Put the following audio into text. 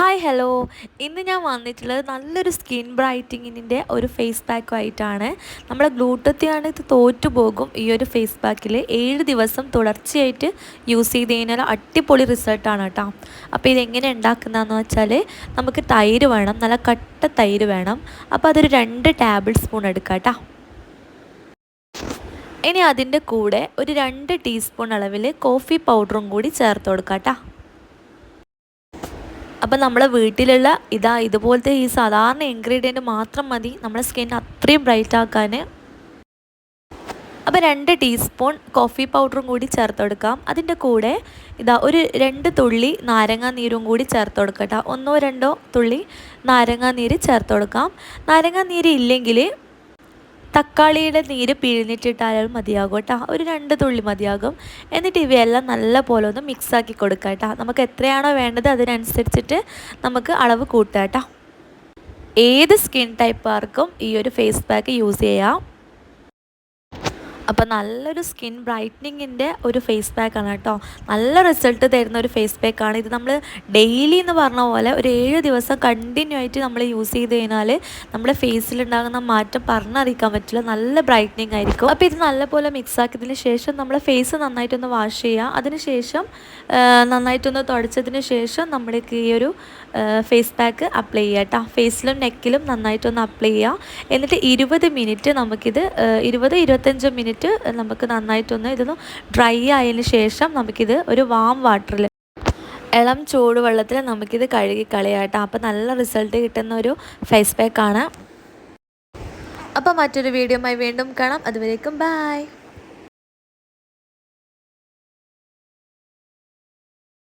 Hi hello ഇന്ന് ഞാൻ വന്നിട്ടുള്ളത് നല്ലൊരു സ്കിൻ ബ്രൈറ്റിങ്ങിന്റെ ഒരു ഫേസ് പാക്കുമായിട്ടാണ് നമ്മുടെ ഗ്ലൂട്ടത്തിയാണ് ഇത് തോറ്റുപോകും ഈ ഒരു ഫേസ് പാക്കിൽ ഏഴ് ദിവസം തുടർച്ചയായിട്ട് യൂസ് ചെയ്ത് കഴിഞ്ഞാൽ അടിപൊളി റിസൾട്ടാണ് കേട്ടോ. അപ്പോൾ ഇതെങ്ങനെ ഉണ്ടാക്കുന്നതെന്ന് വെച്ചാൽ നമുക്ക് തൈര് വേണം നല്ല കട്ട തൈര് വേണം. അപ്പോൾ അതൊരു രണ്ട് ടേബിൾ സ്പൂൺ എടുക്കാം കേട്ടോ. ഇനി അതിന്റെ കൂടെ ഒരു രണ്ട് ടീസ്പൂൺ അളവിൽ കോഫി പൗഡറും കൂടി ചേർത്ത് കൊടുക്കാം കേട്ടോ. അപ്പം നമ്മളെ വീട്ടിലുള്ള ഇതാ ഇതുപോലത്തെ ഈ സാധാരണ ഇൻഗ്രീഡിയന്റ് മാത്രം മതി. നമ്മുടെ സ്കിൻ അത്രയും ബ്രൈറ്റ് ആക്കാൻ അപ്പോൾ രണ്ട് ടീസ്പൂൺ കോഫി പൗഡറും കൂടി ചേർത്ത് കൊടുക്കാം. അതിന്റെ കൂടെ ഇതാ ഒരു രണ്ട് തുള്ളി നാരങ്ങാ നീരും കൂടി ചേർത്ത് കൊടുക്കട്ടോ ഒന്നോ രണ്ടോ തുള്ളി നാരങ്ങാ നീര് ചേർത്ത് കൊടുക്കാം. നാരങ്ങാ നീര് ഇല്ലെങ്കിൽ തക്കാളിയുടെ നീര് പിഴിഞ്ഞിട്ടിട്ടാലും മതിയാകും കേട്ടോ. ഒരു രണ്ട് തുള്ളി മതിയാകും. എന്നിട്ട് ഇവയെല്ലാം നല്ല പോലെ ഒന്ന് മിക്സാക്കി കൊടുക്കുക കേട്ടോ. നമുക്ക് എത്രയാണോ വേണ്ടത് അതിനനുസരിച്ചിട്ട് നമുക്ക് അളവ് കൂട്ടുക കേട്ടോ. ഏത് സ്കിൻ ടൈപ്പുകാർക്കും ഈ ഒരു ഫേസ് പാക്ക് യൂസ് ചെയ്യാം. അപ്പോൾ നല്ലൊരു സ്കിൻ ബ്രൈറ്റനിങ്ങിന്റെ ഒരു ഫേസ് പാക്കാണ് കേട്ടോ. നല്ല റിസൾട്ട് തരുന്ന ഒരു ഫേസ് പാക്കാണ് ഇത് നമ്മൾ ഡെയിലി എന്ന് പറഞ്ഞ പോലെ ഒരു ഏഴ് ദിവസം കണ്ടിന്യൂ ആയിട്ട് നമ്മൾ യൂസ് ചെയ്ത് കഴിഞ്ഞാൽ നമ്മുടെ ഫേസിലുണ്ടാകുന്ന മാറ്റം പറഞ്ഞറിയിക്കാൻ പറ്റില്ല. നല്ല ബ്രൈറ്റനിങ് ആയിരിക്കും. അപ്പോൾ ഇത് നല്ലപോലെ മിക്സ് ആക്കിയതിന് ശേഷം നമ്മൾ ഫേസ് നന്നായിട്ടൊന്ന് വാഷ് ചെയ്യുക അതിന് ശേഷം നന്നായിട്ടൊന്ന് തുടച്ചതിന് ശേഷം നമ്മൾക്ക് ഈ ഒരു ഫേസ് പാക്ക് അപ്ലൈ ചെയ്യുക കേട്ടോ. ഫേസിലും നെക്കിലും നന്നായിട്ടൊന്ന് അപ്ലൈ ചെയ്യുക എന്നിട്ട് ഇരുപത് മിനിറ്റ് നമുക്കിത് ഇരുപത് ഇരുപത്തഞ്ച് മിനിറ്റ് വെച്ചിട്ട് നമുക്ക് നന്നായിട്ടൊന്ന് ഇതൊന്ന് ഡ്രൈ ആയതിന് ശേഷം നമുക്കിത് ഒരു വാം വാട്ടറിൽ ഇളം ചൂടുവെള്ളത്തിൽ നമുക്കിത് കഴുകി കളയാട്ടോ അപ്പോൾ നല്ല റിസൾട്ട് കിട്ടുന്ന ഒരു ഫേസ് പാക്കാണ് അപ്പോൾ മറ്റൊരു വീഡിയോയുമായി വീണ്ടും കാണാം. അതുവരേക്കും ബായ്